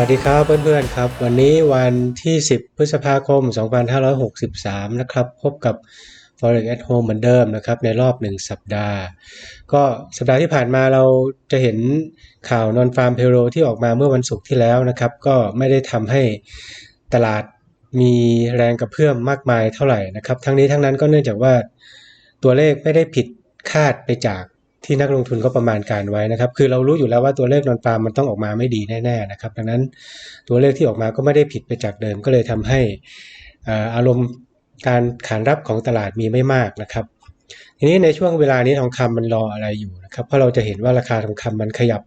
วัสดีครับเพื่อนๆครับ วันนี้วันที่ 10 พฤษภาคม 2563 นะครับพบกับ Forex at Home เหมือนเดิมนะครับในรอบ 1 สัปดาห์ ก็สัปดาห์ที่ผ่านมาเราจะเห็นข่าวนอนฟาร์มเพโรที่ออกมาเมื่อวันศุกร์ที่แล้วนะครับ ก็ไม่ได้ทำให้ตลาดมีแรงกระเพื่อมมากมายเท่าไหร่นะครับ ทั้งนี้ทั้งนั้นก็เนื่องจากว่าตัวเลขไม่ได้ผิดคาดไปจาก ที่นักลงทุนก็ประมาณการไว้นะครับ คือเรารู้อยู่แล้วว่าตัวเลขนอนฟาร์มมันต้องออกมาไม่ดีแน่ๆนะครับ ดังนั้นตัวเลขที่ออกมาก็ไม่ได้ผิดไปจากเดิม ก็เลยทำให้อารมณ์การขานรับของตลาดมีไม่มากนะครับ ทีนี้ในช่วงเวลานี้ทองคำมันรออะไรอยู่นะครับ เพราะเราจะเห็นว่าราคาทองคำมันขยับ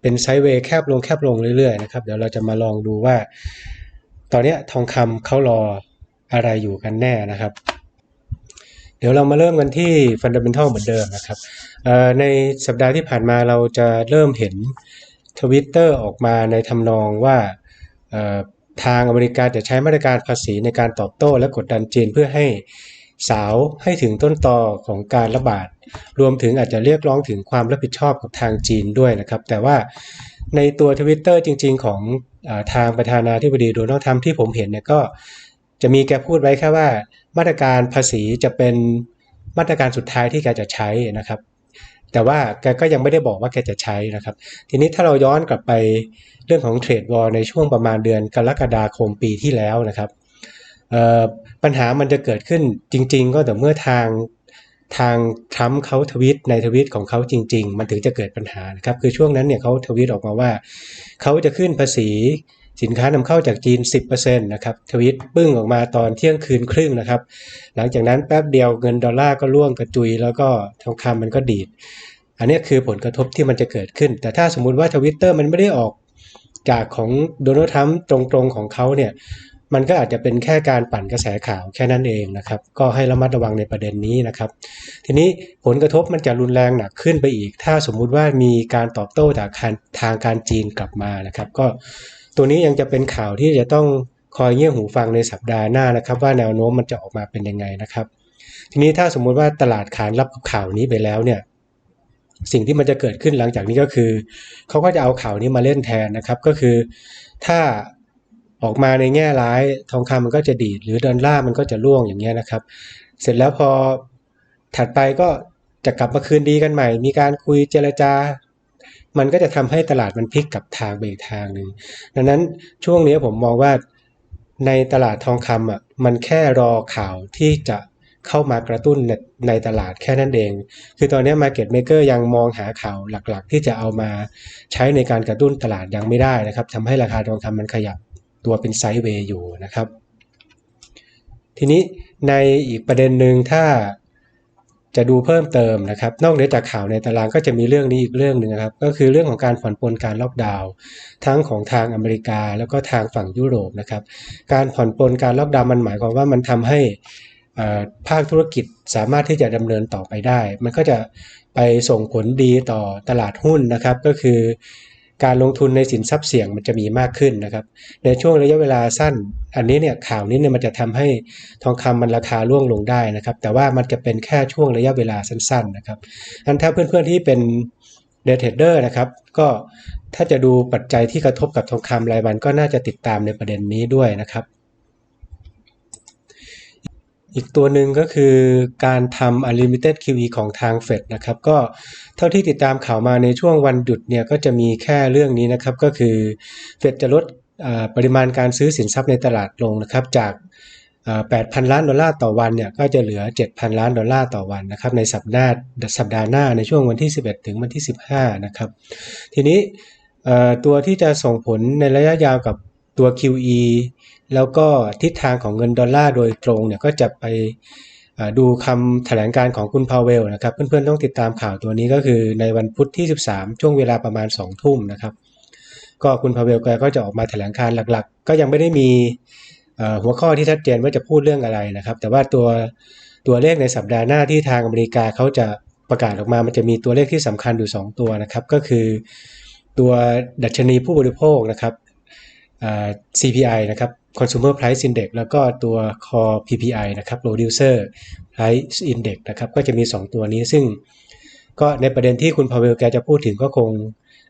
เป็นไซด์เวย์แคบลงแคบลงเรื่อยๆนะครับเดี๋ยวเราจะมาลองดูว่า ตอนนี้ทองคำเขารออะไรอยู่กันแน่นะครับ เดี๋ยวเรามาเริ่มกันที่ Fundamental เหมือนเดิมนะครับในสัปดาห์ที่ผ่านมาเราจะเริ่มเห็นทวิตเตอร์ออกมาในทำนองว่าทางอเมริกาจะใช้มาตรการภาษีในการตอบโต้และกดดันจีนเพื่อให้สาวให้ถึงต้นตอของการระบาด รวมถึงอาจจะเรียกร้องถึงความรับผิดชอบกับทางจีนด้วยนะครับ แต่ว่าในตัวทวิตเตอร์จริง ๆ ของอทางประธานาธิบดีโดนัลด์ทรัมป์ที่ผมเห็นเนี่ยก็ จะมีแกพูดไว้แค่ว่า มาตรการภาษีจะเป็นมาตรการสุดท้ายที่แกจะใช้นะครับ แต่ว่าแกก็ยังไม่ได้บอกว่าแกจะใช้นะครับ ทีนี้ถ้าเราย้อนกลับไปเรื่องของเทรดวอลในช่วงประมาณเดือนกรกฎาคมปีที่แล้วนะครับปัญหามันจะเกิดขึ้นจริง ๆ ก็แต่เมื่อทางทางทรัมป์เขาทวิตในทวิตของเขาจริง ๆ มันถึงจะเกิดปัญหานะครับ คือช่วงนั้นเนี่ยเขาทวิตออกมาว่า เขาจะขึ้นภาษี สินค้านำเข้าจากจีน 10%นะครับทวิตปึ้งออกมาตอนเที่ยงคืนครึ่งนะครับ หลังจากนั้นแป๊บเดียวเงินดอลลาร์ก็ร่วงกระจุย แล้วก็ทองคำมันก็ดีด อันนี้คือผลกระทบที่มันจะเกิดขึ้น แต่ถ้าสมมุติว่าทวิตเตอร์มันไม่ได้ออกจากของโดนัลด์ทรัมป์ตรงๆของเขาเนี่ยมันก็อาจจะเป็นแค่การปั่นกระแสข่าวแค่นั้นเองนะครับ ก็ให้ระมัดระวังในประเด็นนี้นะครับ ทีนี้ผลกระทบมันจะรุนแรงหนักขึ้นไปอีก ถ้าสมมุติว่ามีการตอบโต้จากทางการจีนกลับมานะครับ ก็ ตัวนี้ยังจะเป็นข่าวที่จะต้องคอยเงี่ยหูฟังในสัปดาห์หน้านะครับ ว่าแนวโน้มมันจะออกมาเป็นยังไงนะครับ ทีนี้ถ้าสมมุติว่าตลาดขานรับกับข่าวนี้ไปแล้วเนี่ยสิ่งที่มันจะเกิดขึ้นหลังจากนี้ก็คือเขาก็จะเอาข่าวนี้มาเล่นแทนนะครับ ก็คือถ้าออกมาในแง่ร้ายทองคำมันก็จะดีด หรือดอลลาร์มันก็จะร่วงอย่างเงี้ยนะครับ เสร็จแล้วพอถัดไปก็จะกลับมาคืนดีกันใหม่ มีการคุยเจรจา มันก็จะทำให้ตลาดมันพลิกกลับทางไปอีกทางหนึ่งดังนั้นช่วงนี้ผมมองว่าในตลาดทองคำอะมันแค่รอข่าวที่จะเข้ามากระตุ้นในในตลาดแค่นั้นเอง คือตอนนี้ Market Maker ยังมองหาข่าวหลักๆ ที่จะเอามาใช้ในการกระตุ้นตลาดยังไม่ได้นะครับทำให้ราคาทองคำมันขยับตัวเป็นไซด์เวย์อยู่นะครับ ทีนี้ในอีกประเด็นหนึ่งถ้า จะดูเพิ่มเติมนะครับ นอกเหนือจากข่าวในตารางก็จะมีเรื่องนี้อีกเรื่องหนึ่งครับ ก็คือเรื่องของการผ่อนปลนการล็อกดาวน์ทั้งของทางอเมริกาแล้วก็ทางฝั่งยุโรปนะครับ การผ่อนปลนการล็อกดาวน์มันหมายความว่ามันทำให้ภาคธุรกิจสามารถที่จะดำเนินต่อไปได้ มันก็จะไปส่งผลดีต่อตลาดหุ้นนะครับ ก็คือ การลงทุนในสินทรัพย์เสี่ยงมันจะมีมากขึ้นนะครับ ในช่วงระยะเวลาสั้น อันนี้เนี่ยข่าวนี้เนี่ยมันจะทำให้ทองคำมันราคาร่วงลงได้นะครับ แต่ว่ามันจะเป็นแค่ช่วงระยะเวลาสั้นๆนะครับอันถ้าเพื่อนๆที่เป็นเดทเทรดเดอร์นะครับ ก็ถ้าจะดูปัจจัยที่กระทบกับทองคำรายวันก็น่าจะติดตามในประเด็นนี้ด้วยนะครับ อีกตัวหนึ่งก็คือการทำ Unlimited QE ของทางเฟดนะครับ ก็เท่าที่ติดตามข่าวมาในช่วงวันหยุดเนี่ยก็จะมีแค่เรื่องนี้นะครับ ก็คือเฟดจะลดปริมาณการซื้อสินทรัพย์ในตลาดลงนะครับจาก8,000 ล้านดอลลาร์ต่อวันเนี่ยก็จะเหลือ 7,000 ล้านดอลลาร์ต่อวันนะครับในสัปดาห์สัปดาห์หน้าในช่วงวันที่ 11 ถึงวันที่ 15 นะครับ ทีนี้ตัวที่จะส่งผลในระยะยาวกับ ตัว QE แล้วก็ทิศทางของเงินดอลลาร์โดยตรงเนี่ยก็จะไปดูคำแถลงการของคุณพาวเวลนะครับเพื่อนๆต้องติดตามข่าวตัวนี้ก็คือในวันพุธที่ 13 ช่วงเวลาประมาณ 2 ทุ่มนะครับก็คุณพาวเวลแกก็จะออกมาแถลงการหลักๆ ก็ยังไม่ได้มีหัวข้อที่ชัดเจนว่าจะพูดเรื่องอะไรนะครับ แต่ว่าตัวตัวเลขในสัปดาห์หน้าที่ทางอเมริกาเขาจะประกาศออกมา มันจะมีตัวเลขที่สำคัญอยู่ 2 ตัวนะครับ ก็คือตัวดัชนีผู้บริโภคนะครับ CPI นะครับ Consumer Price Index แล้วก็ตัว Core PPI นะครับ Producer Price Index นะครับ ก็จะมี 2 ตัวนี้ซึ่ง ก็ในประเด็นที่คุณพาเวลแกจะพูดถึงก็คง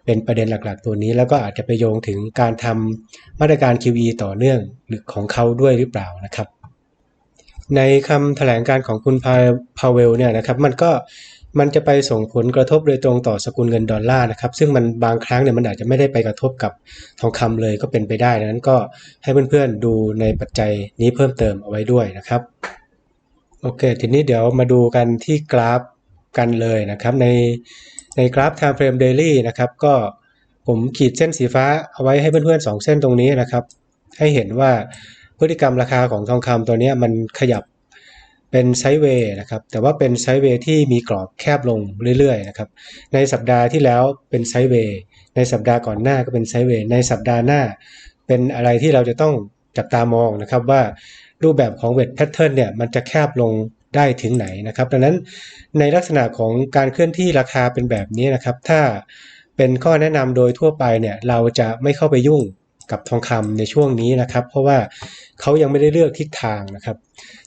เป็นประเด็นหลักๆ ตัวนี้ แล้วก็อาจจะไปโยงถึงการทำมาตรการ QE ต่อเนื่องหรือของเขาด้วยหรือเปล่านะครับ ในคำแถลงการของคุณพาพาเวลเนี่ยนะครับ มันก็ มันจะไปส่งผลกระทบโดยตรงต่อสกุลเงินดอลลาร์นะครับ ซึ่งมันบางครั้งเนี่ยมันอาจจะไม่ได้ไปกระทบกับทองคำเลยก็เป็นไปได้ดังนั้นก็ให้เพื่อนๆดูในปัจจัยนี้เพิ่มเติมเอาไว้ด้วยนะครับโอเค ทีนี้เดี๋ยวมาดูกันที่กราฟกันเลยนะครับในในกราฟ time frame daily นะครับก็ผมขีดเส้นสีฟ้าเอาไว้ให้เพื่อนๆ2เส้นตรงนี้นะครับ ให้เห็นว่าพฤติกรรมราคาของทองคำตัวนี้มันขยับ เป็นไซด์เวย์นะครับแต่ว่าเป็นไซด์เวย์ที่มีกรอบแคบลงเรื่อยๆนะครับในสัปดาห์ที่แล้วเป็นไซด์เวย์ในสัปดาห์ก่อนหน้าก็เป็นไซด์เวย์ในสัปดาห์หน้า เป็นอะไรที่เราจะต้องจับตามองนะครับว่ารูปแบบของเวทแพทเทิร์นเนี่ยมันจะแคบลงได้ถึงไหนนะครับ ดังนั้นในลักษณะของการเคลื่อนที่ราคาเป็นแบบนี้นะครับ ถ้าเป็นข้อแนะนำโดยทั่วไปเนี่ยเราจะไม่เข้าไปยุ่ง กับทองคำในช่วงนี้นะครับ เพราะว่าเขายังไม่ได้เลือกทิศทางนะครับ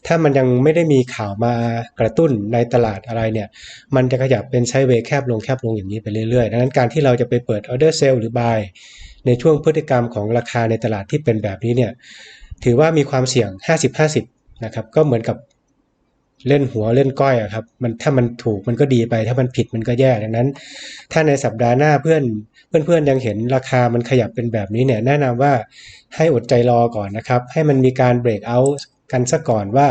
ถ้ามันยังไม่ได้มีข่าวมากระตุ้นในตลาดอะไรเนี่ย มันจะขยับเป็นไซเวย์แคบลงแคบลงอย่างนี้ไปเรื่อยๆ ดังนั้นการที่เราจะไปเปิดออเดอร์เซลหรือ buy ในช่วงพฤติกรรมของราคาในตลาดที่เป็นแบบนี้เนี่ย ถือว่ามีความเสี่ยง 50-50นะครับ ก็เหมือนกับ เล่นหัวเล่นก้อยอะครับมันถ้ามันถูกมันก็ดีไป ถ้ามันผิดมันก็แย่ดังนั้น ถ้าในสัปดาห์หน้าเพื่อนเพื่อนๆยังเห็นราคามันขยับเป็นแบบนี้เนี่ยแนะนำว่าให้อดใจรอก่อนนะครับ ให้มันมีการเบรกเอาท์กันซะก่อนว่า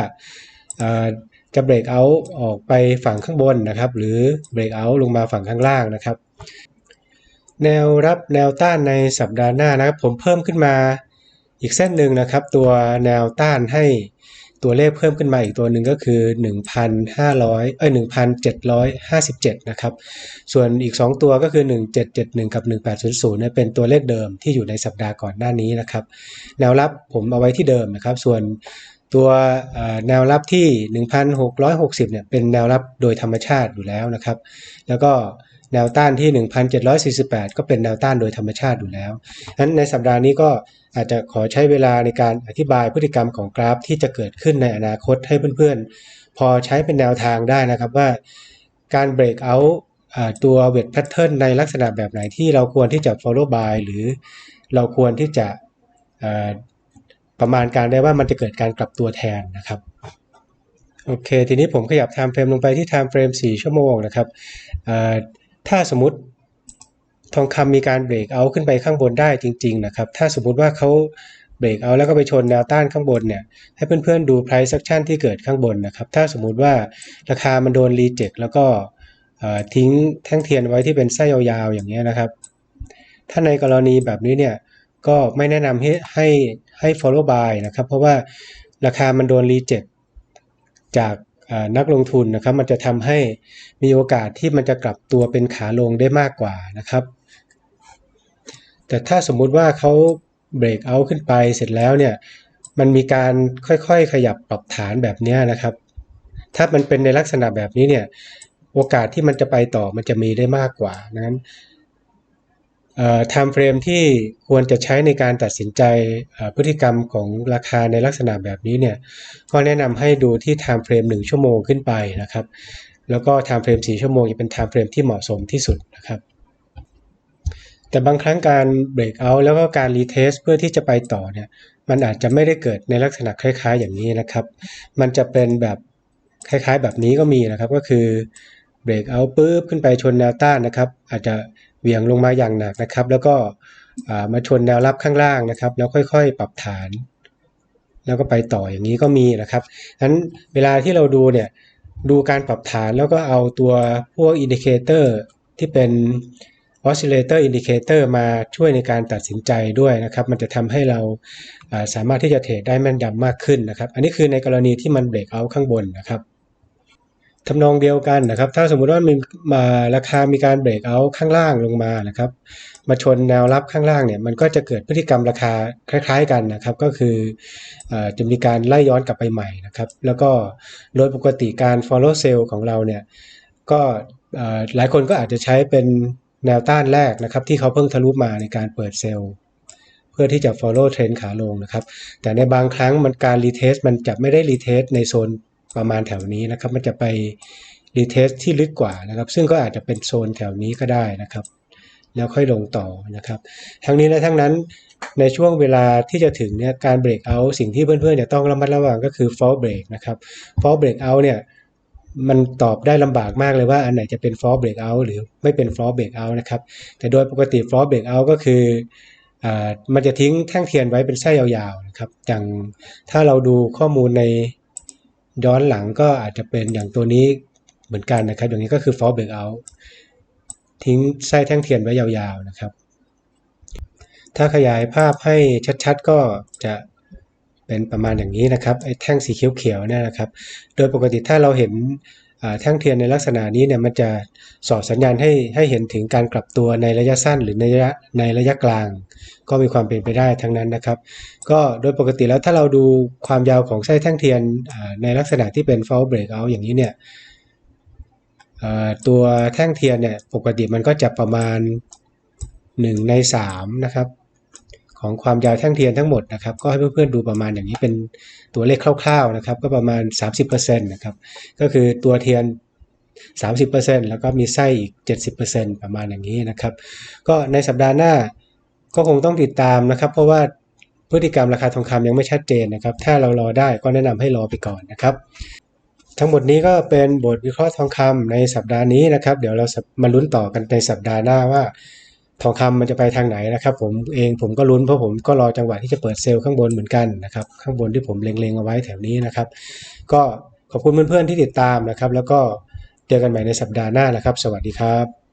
จะเบรกเอาท์ออกไปฝั่งข้างบนนะครับ หรือเบรกเอาท์ลงมาฝั่งข้างล่างนะครับ แนวรับแนวต้านในสัปดาห์หน้านะครับ ผมเพิ่มขึ้นมาอีกเส้นหนึ่งนะครับ ตัวแนวต้านให้ ตัวเลขเพิ่มขึ้นมาอีกตัวหนึ่งก็คือ 1,500 เอ้ย 1,757 นะครับ ส่วนอีก 2 ตัวก็คือ 1771 กับ 1800เนี่ยเป็นตัวเลขเดิมที่อยู่ในสัปดาห์ก่อนหน้านี้นะครับ แนวรับผมเอาไว้ที่เดิมนะครับ ส่วนตัวแนวรับที่ 1,660 เนี่ยเป็นแนวรับโดยธรรมชาติอยู่แล้วนะครับ แล้วก็ แนวต้านที่ 1,748 ก็เป็นแนวต้านโดยธรรมชาติอยู่แล้วนั้นในสัปดาห์นี้ก็อาจจะขอใช้เวลาในการอธิบายพฤติกรรมของกราฟที่จะเกิดขึ้นในอนาคตให้เพื่อนๆ พอใช้เป็นแนวทางได้นะครับว่าการเบรกเอาตัวเวทแพทเทิร์นในลักษณะแบบไหนที่เราควรที่จะ follow by หรือเราควรที่จะประมาณการได้ว่ามันจะเกิดการกลับตัวแทนนะครับโอเค ทีนี้ผมขยับ time frame ลงไปที่ time frame 4ชั่วโมงนะครับ ถ้าสมมติทองคำมีการเบรกเอาขึ้นไปข้างบนได้จริง ๆ นะครับ ถ้าสมมติว่าเขาเบรกเอาแล้วก็ไปชนแนวต้านข้างบนเนี่ย ให้เพื่อนๆดู price action ที่เกิดข้างบนนะครับ ถ้าสมมุติว่าราคามันโดนรีเจ็คแล้วก็ทิ้งแท่งเทียนไว้ที่เป็นไส้ยาวๆอย่างนี้นะครับ ถ้าในกรณีแบบนี้เนี่ย ก็ไม่แนะนำให้ให้ให้ follow buy นะครับ เพราะว่าราคามันโดนรีเจ็คจาก นักลงทุนนะครับ มันจะทำให้มีโอกาสที่มันจะกลับตัวเป็นขาลงได้มากกว่านะครับ แต่ถ้าสมมุติว่าเขาเบรกเอาขึ้นไปเสร็จแล้วเนี่ยมันมีการค่อยๆ ขยับปรับฐานแบบนี้นะครับ ถ้ามันเป็นในลักษณะแบบนี้เนี่ยโอกาสที่มันจะไปต่อมันจะมีได้มากกว่านั้น ไทม์เฟรมที่ควรจะใช้ในการตัดสินใจพฤติกรรมของราคาในลักษณะแบบนี้เนี่ยก็แนะนำให้ดูที่ไทม์เฟรม1ชั่วโมงขึ้นไปนะครับ แล้วก็ไทม์เฟรม4ชั่วโมงจะเป็นไทม์เฟรมที่เหมาะสมที่สุดนะครับ แต่บางครั้งการเบรกเอาแล้วก็การรีเทสเพื่อที่จะไปต่อเนี่ยมันอาจจะไม่ได้เกิดในลักษณะคล้าย ๆ อย่างนี้นะครับ มันจะเป็นแบบคล้าย ๆ แบบนี้ก็มีนะครับก็คือเบรกเอาปุ๊บขึ้นไปชนแนวต้านนะครับ อาจจะ เวียงลงมาอย่างหนักนะครับ แล้วก็มาชนแนวรับข้างล่างนะครับ แล้วค่อยๆ ปรับฐาน แล้วก็ไปต่ออย่างนี้ก็มีนะครับนั้นเวลาที่เราดูเนี่ยดูการปรับฐานแล้วก็เอาตัวพวกอินดิเคเตอร์ที่เป็น oscillator indicator มาช่วยในการตัดสินใจด้วยนะครับ มันจะทำให้เราสามารถที่จะเทรดได้แม่นยำมากขึ้นนะครับ อันนี้คือในกรณีที่มันเบรกเอาข้างบนนะครับ ทำนองเดียวกันนะครับ ถ้าสมมุติว่ามีมาราคามีการเบรกเอาข้างล่างลงมานะครับ มาชนแนวรับข้างล่างเนี่ยมันก็จะเกิดพฤติกรรมราคาคล้าย ๆกันนะครับ ก็คืออจะมีการไล่ย้อนกลับไปใหม่นะครับ แล้วก็โดยปกติการ follow sell ของเราเนี่ยก็หลายคนก็อาจจะใช้เป็นแนวต้านแรกนะครับ ที่เขาเพิ่งทะลุมาในการเปิดเซลล์เพื่อที่จะ follow trend ขาลงนะครับ แต่ในบางครั้งมันการ retest มันจะไม่ได้ retest ในโซน ประมาณแถวนี้นะครับ มันจะไปรีเทสที่ลึกกว่านะครับ ซึ่งก็อาจจะเป็นโซนแถวนี้ก็ได้นะครับ แล้วค่อยลงต่อนะครับ ทั้งนี้และทั้งนั้นในช่วงเวลาที่จะถึงเนี่ยการเบรกเอาสิ่งที่เพื่อนๆจะต้องระมัดระวังก็คือ fall break นะครับ fall break out เนี่ยมันตอบได้ลำบากมากเลยว่าอันไหนจะเป็น fall break out หรือไม่เป็น fall break out นะครับ แต่โดยปกติ fall break out ก็คืออ่มันจะทิ้งแท่งเทียนไว้เป็นไส้ยาวๆนะครับอย่างถ้าเราดูข้อมูลใน ย้อนหลังก็อาจจะเป็นอย่างตัวนี้เหมือนกันนะครับ อย่างนี้ก็คือ fall break out ทิ้งไส้แท่งเทียนไว้ยาวๆนะครับ ถ้าขยายภาพให้ชัดๆ ก็จะเป็นประมาณอย่างนี้นะครับไอ้แท่งสีเขียวๆเนี่ยนะครับ โดยปกติถ้าเราเห็น แท่งเทียนในลักษณะนี้เนี่ยมันจะสอดสัญญาณให้ให้เห็นถึงการกลับตัวในระยะสั้นหรือในระยะในระยะกลาง ก็มีความเป็นไปได้ทั้งนั้นนะครับ ก็โดยปกติแล้วถ้าเราดูความยาวของไส้แท่งเทียนในลักษณะที่เป็น fall break out อย่างนี้เนี่ยตัวแท่งเทียนเนี่ยปกติมันก็จะประมาณ 1 ใน3นะครับ ของความยาวแท่งเทียนทั้งหมดนะครับก็ให้เพื่อนๆดูประมาณอย่างนี้เป็นตัวเลขคร่าวๆนะครับก็ประมาณ 30%นะครับก็คือตัวเทียน 30%แล้วก็มีไส้อีก 70%ประมาณอย่างนี้นะครับก็ในสัปดาห์หน้าก็คงต้องติดตามนะครับ เพราะว่าพฤติกรรมราคาทองคำยังไม่ชัดเจนนะครับ ถ้าเรารอได้ก็แนะนำให้รอไปก่อนนะครับ ทั้งหมดนี้ก็เป็นบทวิเคราะห์ทองคำในสัปดาห์นี้นะครับ เดี๋ยวเรามาลุ้นต่อกันในสัปดาห์หน้าว่า ทองคำมันจะไปทางไหนนะครับผมเองผมก็ลุ้นเพราะผมก็รอจังหวะที่จะเปิดเซลล์ข้างบนเหมือนกันนะครับข้างบนที่ผมเล็งๆเอาไว้แถวนี้นะครับ ก็ขอบคุณเพื่อนๆที่ติดตามนะครับ แล้วก็เจอกันใหม่ในสัปดาห์หน้านะครับ สวัสดีครับ